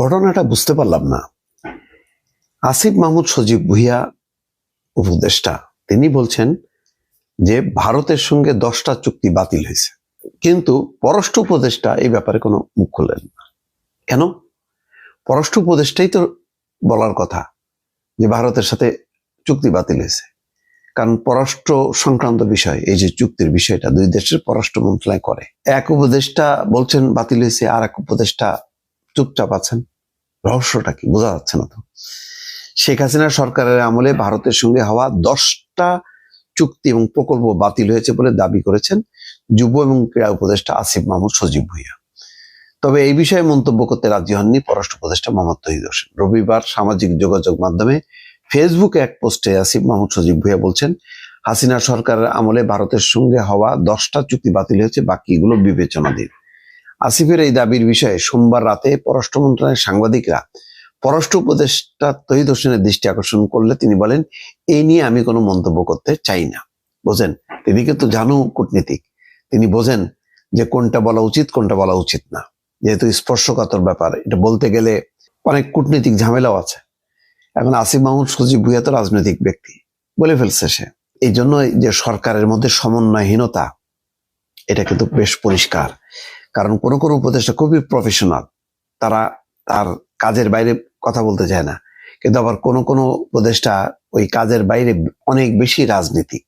ঘটনাটা বুঝতে পারলাম না। আসিফ মাহমুদ সজীব ভুইয়া উপদেষ্টা, তিনি বলছেন যে ভারতের সঙ্গে দশটা চুক্তি বাতিল হয়েছে। কিন্তু পররাষ্ট্র উপদেষ্টা এই ব্যাপারে কোনো মুখ খুললেন না। কেন? পররাষ্ট্র উপদেষ্টাই তো বলার কথা যে ভারতের সাথে চুক্তি বাতিল হয়েছে। কারণ পররাষ্ট্র সংক্রান্ত বিষয়, এই যে চুক্তির বিষয়টা দুই দেশের পররাষ্ট্র মন্ত্রণালয় করে। এক উপদেষ্টা বলছেন বাতিল হয়েছে, আর এক উপদেষ্টা চুপচাপ আছেন। রহস্যটা কি? বোঝা যাচ্ছে না তো। শেখ হাসিনা সরকারের আমলে ভারতের সঙ্গে হওয়া দশটা চুক্তি এবং প্রকল্প বাতিল হয়েছে বলে দাবি করেছেন যুব এবং ক্রীড়া উপদেষ্টা আসিফ মাহমুদ সজীব ভুইয়া। তবে এই বিষয়ে মন্তব্য করতে রাজি হননি পররাষ্ট্র উপদেষ্টা মোহাম্মদ তহিদ হোসেন। রবিবার সামাজিক যোগাযোগ মাধ্যমে ফেসবুকে এক পোস্টে আসিফ মাহমুদ সজীব ভুইয়া বলছেন, হাসিনা সরকারের আমলে ভারতের সঙ্গে হওয়া দশটা চুক্তি বাতিল হয়েছে, বাকিগুলো বিবেচনাধীন। আসিফের এই দাবির বিষয়ে সোমবার রাতে পররাষ্ট্র মন্ত্রণালয়ের সাংবাদিকরা পররাষ্ট্র উপদেষ্টা তহিদ হোসেনের দৃষ্টি আকর্ষণ করলে তিনি বলেন এই নিয়ে আমি কোনো মন্তব্য করতে চাই না। বোঝেন তিনি কিন্তু জানু কূটনীতিক, তিনি বোঝেন যে কোনটা বলা উচিত, কোনটা বলা উচিত না। যেহেতু স্পর্শকাতর ব্যাপার, এটা বলতে গেলে অনেক কূটনীতিক ঝামেলাও আছে। এখন আসিফ মাহমুদ সজীব ভুইয়া তো রাজনৈতিক ব্যক্তি, বলে ফেলছে সে। এই জন্য যে সরকারের মধ্যে সমন্বয়হীনতা, এটা কিন্তু বেশ পরিষ্কার। কারণ কোনো কোনো উপদেষ্টা খুবই প্রফেশনাল তারা তার কাজের বাইরে কথা বলতে চায় না। কিন্তু আবার কোনো কোনো উপদেষ্টা ওই কাজের বাইরে অনেক বেশি রাজনীতি,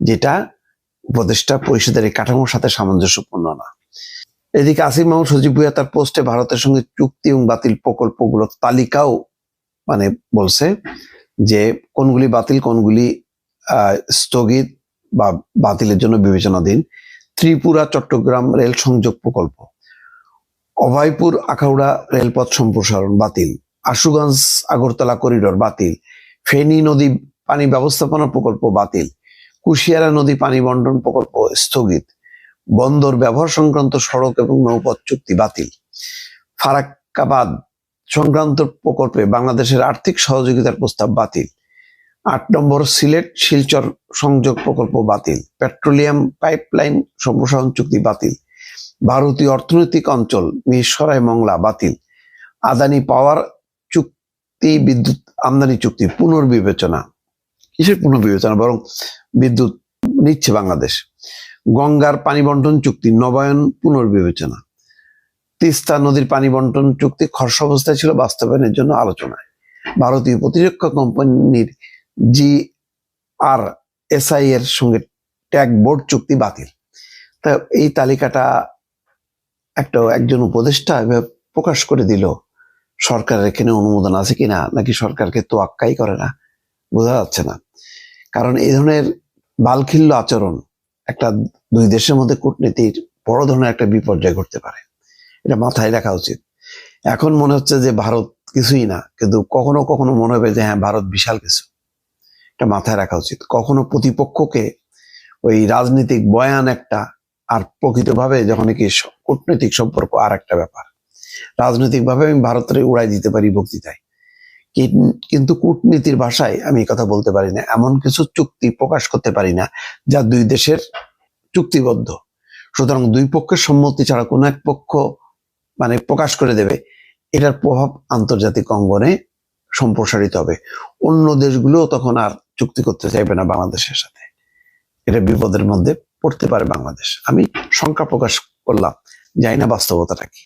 যেটা উপদেষ্টা পরিষদের এই কাঠামোর সাথে সামঞ্জস্যপূর্ণ না। এদিকে আসিম মাহমুদ সজীব ভুইয়া তার পোস্টে ভারতের সঙ্গে চুক্তি এবং বাতিল প্রকল্পগুলোর তালিকাও মানে বলছে যে কোনগুলি বাতিল, কোনগুলি স্থগিত বা বাতিলের জন্য বিবেচনাধীন। ত্রিপুরা চট্টগ্রাম রেল সংযোগ প্রকল্প। অভয়পুর আখাউড়া রেলপথ সম্প্রসারণ বাতিল। আশুগঞ্জ আগরতলা করিডোর বাতিল। ফেনী নদী পানি ব্যবস্থাপনা প্রকল্প বাতিল। কুশিয়ারা নদী পানি বন্টন প্রকল্প স্থগিত। বন্দর ব্যবহার সংক্রান্ত সড়ক এবং নৌপথ চুক্তি বাতিল। ফারাক্কাবাদ সংক্রান্ত প্রকল্পে বাংলাদেশের আর্থিক সহযোগিতার প্রস্তাব বাতিল। আট নম্বর সিলেট শিলচর সংযোগ প্রকল্প বাতিল। পেট্রোলিয়াম পাইপলাইন সম্প্রসারণ চুক্তি বাতিল। ভারতীয় অর্থনৈতিক অঞ্চল মিরসরাই মংলা বাতিল। আদানি পাওয়ার চুক্তি বিদ্যুৎ আমদানি চুক্তি পুনর্বিবেচনা। কিসের পুনর্বিবেচনা? বরং বিদ্যুৎ নিচ্ছে বাংলাদেশ। গঙ্গার পানি বন্টন চুক্তি নবায়ন পুনর্বিবেচনা। তিস্তা নদীর পানি বন্টন চুক্তি খরচ অবস্থায় ছিল বাস্তবায়নের জন্য আলোচনায়। ভারতীয় প্রতিরক্ষা কোম্পানির জি আর এসআই এর সঙ্গে ট্যাগ বোর্ড চুক্তি বাতিল। তা এই তালিকাটা একটা, একজন উপদেষ্টা প্রকাশ করে দিল সরকারের এখানে অনুমোদন আছে কিনা, নাকি সরকারকে তো আক্কাই করে না, বোঝা যাচ্ছে না। কারণ এই ধরনের বালখিল্য আচরণ একটা দুই দেশের মধ্যে কূটনীতির বড় ধরনের একটা বিপর্যয় ঘটতে পারে। এটা মাথায় রাখা উচিত। এখন মনে হচ্ছে যে ভারত কিছুই না, কিন্তু কখনো কখনো মনে হবে যে হ্যাঁ ভারত বিশাল কিছু। এটা মাথায় রাখা উচিত। কখনো প্রতিপক্ষকে ওই রাজনৈতিক বয়ান একটা আর প্রকৃতভাবে যখন কি কূটনৈতিক সম্পর্ক আর একটা ব্যাপার। রাজনৈতিক ভাবে আমি ভারতের উড়াই দিতে পারি বক্তৃতায়। কিন- কিন্তু কূটনীতির ভাষায় আমি কথা বলতে পারি না। এমন কিছু চুক্তি প্রকাশ করতে পারি না যা দুই দেশের চুক্তিবদ্ধ। সুতরাং দুই পক্ষের সম্মতি ছাড়া কোনো এক পক্ষ মানে প্রকাশ করে দেবে, এটার প্রভাব আন্তর্জাতিক অঙ্গনে সম্প্রসারিত হবে। অন্য দেশগুলোও তখন আর চুক্তি করতে চাইবে না বাংলাদেশের সাথে। এটা বিপদের মধ্যে পড়তে পারে বাংলাদেশ। আমি শঙ্কা প্রকাশ করলাম, জানি না বাস্তবতাটা কি।